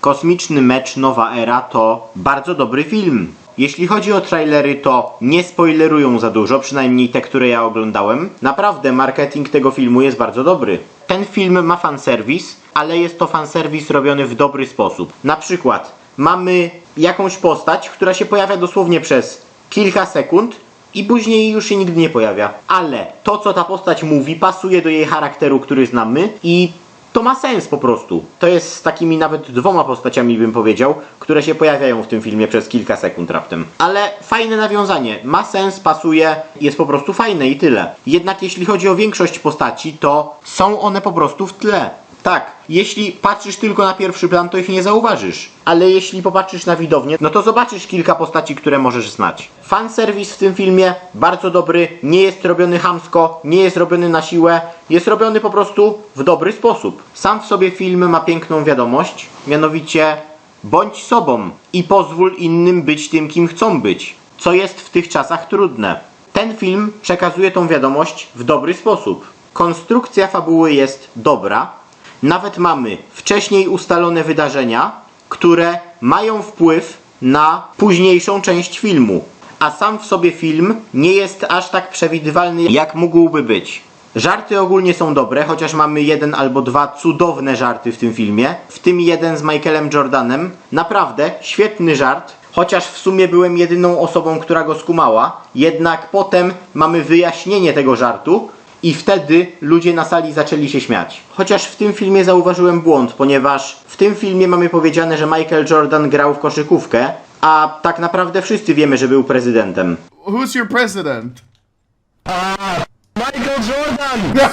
Kosmiczny Mecz Nowa Era to bardzo dobry film. Jeśli chodzi o trailery, to nie spoilerują za dużo, przynajmniej te, które ja oglądałem. Naprawdę marketing tego filmu jest bardzo dobry. Ten film ma fanserwis, ale jest to fanserwis robiony w dobry sposób. Na przykład mamy jakąś postać, która się pojawia dosłownie przez kilka sekund i później już się nigdy nie pojawia. Ale to, co ta postać mówi, pasuje do jej charakteru, który znamy i to ma sens po prostu. To jest z takimi nawet dwoma postaciami, bym powiedział, które się pojawiają w tym filmie przez kilka sekund raptem. Ale fajne nawiązanie. Ma sens, pasuje, jest po prostu fajne i tyle. Jednak jeśli chodzi o większość postaci, to są one po prostu w tle. Tak, jeśli patrzysz tylko na pierwszy plan, to ich nie zauważysz. Ale jeśli popatrzysz na widownię, no to zobaczysz kilka postaci, które możesz znać. Fanserwis w tym filmie bardzo dobry, nie jest robiony chamsko, nie jest robiony na siłę, jest robiony po prostu w dobry sposób. Sam w sobie film ma piękną wiadomość, mianowicie bądź sobą i pozwól innym być tym, kim chcą być, co jest w tych czasach trudne. Ten film przekazuje tą wiadomość w dobry sposób. Konstrukcja fabuły jest dobra, nawet mamy wcześniej ustalone wydarzenia, które mają wpływ na późniejszą część filmu. A sam w sobie film nie jest aż tak przewidywalny, jak mógłby być. Żarty ogólnie są dobre, chociaż mamy jeden albo dwa cudowne żarty w tym filmie, w tym jeden z Michaelem Jordanem. Naprawdę świetny żart, chociaż w sumie byłem jedyną osobą, która go skumała. Jednak potem mamy wyjaśnienie tego żartu, i wtedy ludzie na sali zaczęli się śmiać. Chociaż w tym filmie zauważyłem błąd, ponieważ w tym filmie mamy powiedziane, że Michael Jordan grał w koszykówkę, a tak naprawdę wszyscy wiemy, że był prezydentem. Who's your president? Michael Jordan!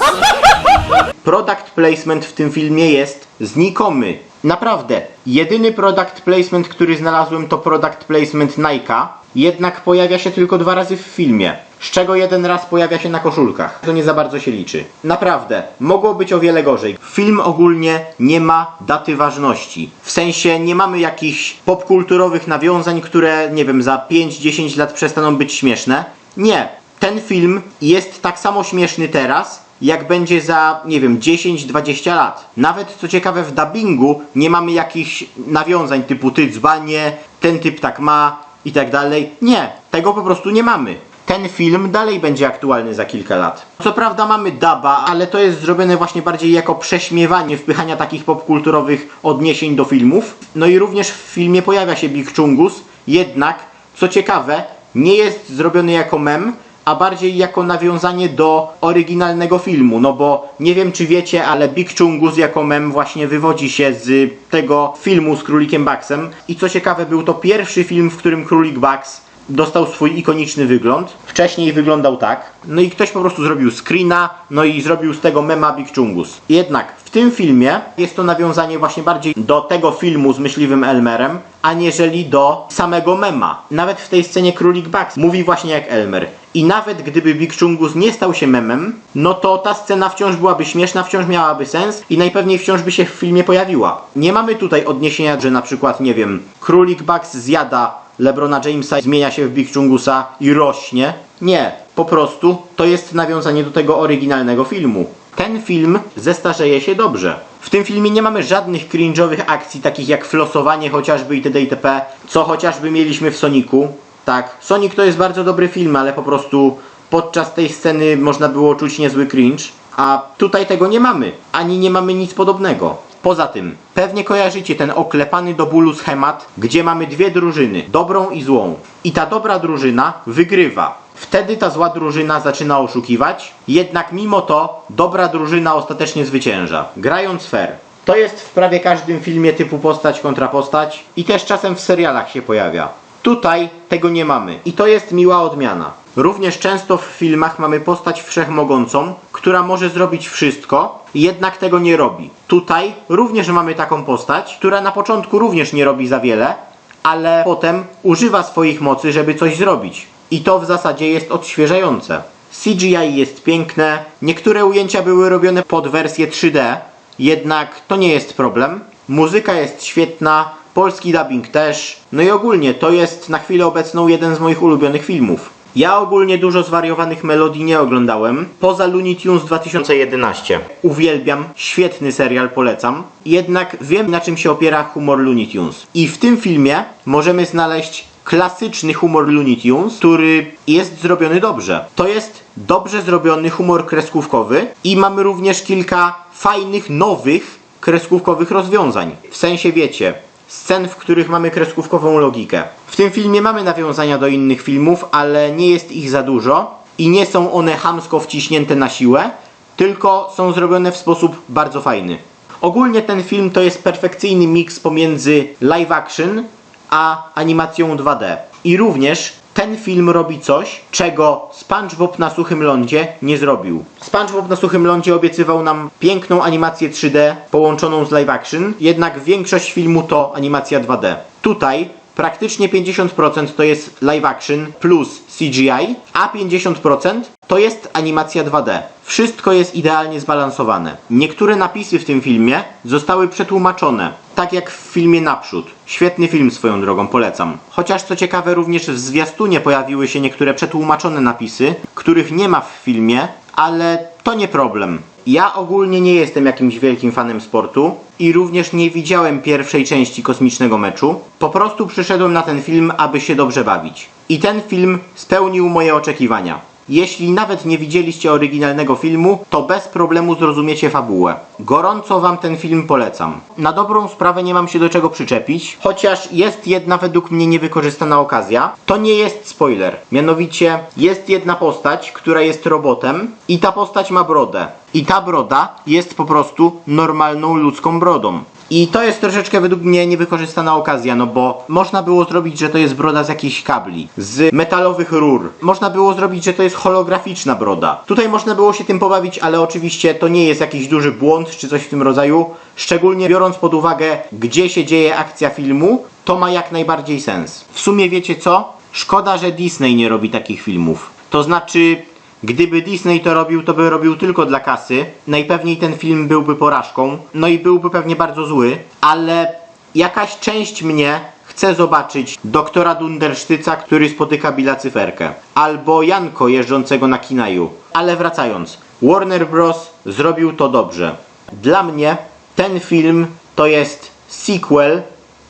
Product placement w tym filmie jest znikomy. Naprawdę, jedyny product placement, który znalazłem to product placement Nike'a, jednak pojawia się tylko dwa razy w filmie. Z czego jeden raz pojawia się na koszulkach. To nie za bardzo się liczy. Naprawdę, mogło być o wiele gorzej. Film ogólnie nie ma daty ważności. W sensie nie mamy jakichś popkulturowych nawiązań, które, nie wiem, za 5-10 lat przestaną być śmieszne. Nie. Ten film jest tak samo śmieszny teraz, jak będzie za, nie wiem, 10-20 lat. Nawet co ciekawe w dubbingu nie mamy jakichś nawiązań typu ty dzbanie, ten typ tak ma i tak dalej. Nie, tego po prostu nie mamy. Ten film dalej będzie aktualny za kilka lat. Co prawda mamy daba, ale to jest zrobione właśnie bardziej jako prześmiewanie wpychania takich popkulturowych odniesień do filmów. No i również w filmie pojawia się Big Chungus, jednak, co ciekawe, nie jest zrobiony jako mem, a bardziej jako nawiązanie do oryginalnego filmu, no bo nie wiem czy wiecie, ale Big Chungus jako mem właśnie wywodzi się z tego filmu z Królikiem Bugsem i co ciekawe był to pierwszy film, w którym Królik Bugs dostał swój ikoniczny wygląd. Wcześniej wyglądał tak. No i ktoś po prostu zrobił screena, no i zrobił z tego mema Big Chungus. Jednak w tym filmie jest to nawiązanie właśnie bardziej do tego filmu z myśliwym Elmerem, aniżeli do samego mema. Nawet w tej scenie Królik Bugs mówi właśnie jak Elmer. I nawet gdyby Big Chungus nie stał się memem, no to ta scena wciąż byłaby śmieszna, wciąż miałaby sens i najpewniej wciąż by się w filmie pojawiła. Nie mamy tutaj odniesienia, że na przykład, nie wiem, Królik Bugs zjada LeBrona Jamesa, zmienia się w Big Chungusa i rośnie. Nie, po prostu to jest nawiązanie do tego oryginalnego filmu. Ten film zestarzeje się dobrze. W tym filmie nie mamy żadnych cringe'owych akcji, takich jak flosowanie chociażby itd. itp., co chociażby mieliśmy w Sonicu. Tak, Sonic to jest bardzo dobry film, ale po prostu podczas tej sceny można było czuć niezły cringe, a tutaj tego nie mamy, ani nie mamy nic podobnego. Poza tym, pewnie kojarzycie ten oklepany do bólu schemat, gdzie mamy dwie drużyny, dobrą i złą. I ta dobra drużyna wygrywa. Wtedy ta zła drużyna zaczyna oszukiwać, jednak mimo to dobra drużyna ostatecznie zwycięża, grając fair. To jest w prawie każdym filmie typu postać kontra postać i też czasem w serialach się pojawia. Tutaj tego nie mamy i to jest miła odmiana. Również często w filmach mamy postać wszechmogącą, która może zrobić wszystko, jednak tego nie robi. Tutaj również mamy taką postać, która na początku również nie robi za wiele, ale potem używa swoich mocy, żeby coś zrobić. I to w zasadzie jest odświeżające. CGI jest piękne, niektóre ujęcia były robione pod wersję 3D, jednak to nie jest problem. Muzyka jest świetna, polski dubbing też. No i ogólnie to jest na chwilę obecną jeden z moich ulubionych filmów. Ja ogólnie dużo zwariowanych melodii nie oglądałem, poza Looney Tunes 2011. Uwielbiam, świetny serial, polecam. Jednak wiem na czym się opiera humor Looney Tunes. I w tym filmie możemy znaleźć klasyczny humor Looney Tunes, który jest zrobiony dobrze. To jest dobrze zrobiony humor kreskówkowy i mamy również kilka fajnych, nowych kreskówkowych rozwiązań. W sensie wiecie, scen, w których mamy kreskówkową logikę. W tym filmie mamy nawiązania do innych filmów, ale nie jest ich za dużo i nie są one chamsko wciśnięte na siłę, tylko są zrobione w sposób bardzo fajny. Ogólnie ten film to jest perfekcyjny miks pomiędzy live action a animacją 2D. I również ten film robi coś, czego SpongeBob na suchym lądzie nie zrobił. SpongeBob na suchym lądzie obiecywał nam piękną animację 3D połączoną z live action, jednak większość filmu to animacja 2D. Tutaj praktycznie 50% to jest live action plus CGI, a 50% to jest animacja 2D. Wszystko jest idealnie zbalansowane. Niektóre napisy w tym filmie zostały przetłumaczone, tak jak w filmie Naprzód. Świetny film swoją drogą, polecam. Chociaż co ciekawe, również w zwiastunie pojawiły się niektóre przetłumaczone napisy, których nie ma w filmie, ale to nie problem. Ja ogólnie nie jestem jakimś wielkim fanem sportu i również nie widziałem pierwszej części kosmicznego meczu. Po prostu przyszedłem na ten film, aby się dobrze bawić. I ten film spełnił moje oczekiwania. Jeśli nawet nie widzieliście oryginalnego filmu, to bez problemu zrozumiecie fabułę. Gorąco wam ten film polecam. Na dobrą sprawę nie mam się do czego przyczepić, chociaż jest jedna według mnie niewykorzystana okazja. To nie jest spoiler. Mianowicie jest jedna postać, która jest robotem i ta postać ma brodę. I ta broda jest po prostu normalną ludzką brodą. I to jest troszeczkę według mnie niewykorzystana okazja, no bo można było zrobić, że to jest broda z jakichś kabli, z metalowych rur. Można było zrobić, że to jest holograficzna broda. Tutaj można było się tym pobawić, ale oczywiście to nie jest jakiś duży błąd czy coś w tym rodzaju. Szczególnie biorąc pod uwagę, gdzie się dzieje akcja filmu, to ma jak najbardziej sens. W sumie wiecie co? Szkoda, że Disney nie robi takich filmów. To znaczy, Gdyby Disney to robił, to by robił tylko dla kasy. Najpewniej ten film byłby porażką, no i byłby pewnie bardzo zły, ale jakaś część mnie chce zobaczyć doktora Dundersztyca, który spotyka Billa Cyferkę, albo Janko jeżdżącego na kinaju. Ale wracając, Warner Bros. zrobił to dobrze. Dla mnie ten film to jest sequel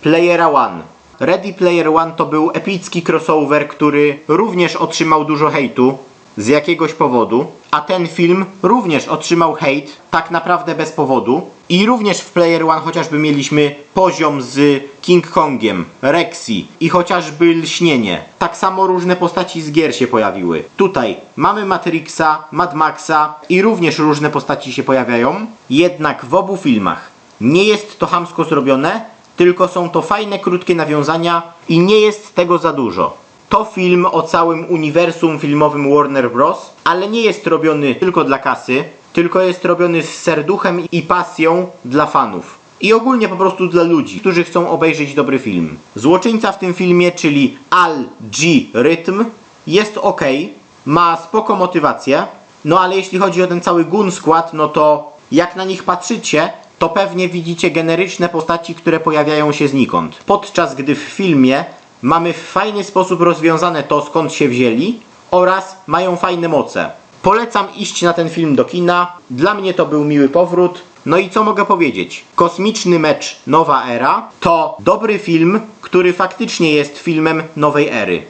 Playera One. Ready Player One to był epicki crossover, który również otrzymał dużo hejtu z jakiegoś powodu, a ten film również otrzymał hejt tak naprawdę bez powodu. I również w Player One chociażby mieliśmy poziom z King Kongiem, Rexy i chociażby lśnienie. Tak samo różne postaci z gier się pojawiły. Tutaj mamy Matrixa, Mad Maxa i również różne postaci się pojawiają. Jednak w obu filmach nie jest to chamsko zrobione, tylko są to fajne, krótkie nawiązania i nie jest tego za dużo. To film o całym uniwersum filmowym Warner Bros., ale nie jest robiony tylko dla kasy, tylko jest robiony z serduchem i pasją dla fanów. I ogólnie po prostu dla ludzi, którzy chcą obejrzeć dobry film. Złoczyńca w tym filmie, czyli Al G. Rytm, jest ok, ma spoko motywację, no ale jeśli chodzi o ten cały gun skład, no to jak na nich patrzycie, to pewnie widzicie generyczne postaci, które pojawiają się znikąd. Podczas gdy w filmie mamy w fajny sposób rozwiązane to, skąd się wzięli oraz mają fajne moce. Polecam iść na ten film do kina. Dla mnie to był miły powrót. No i co mogę powiedzieć? Kosmiczny mecz Nowa Era to dobry film, który faktycznie jest filmem nowej ery.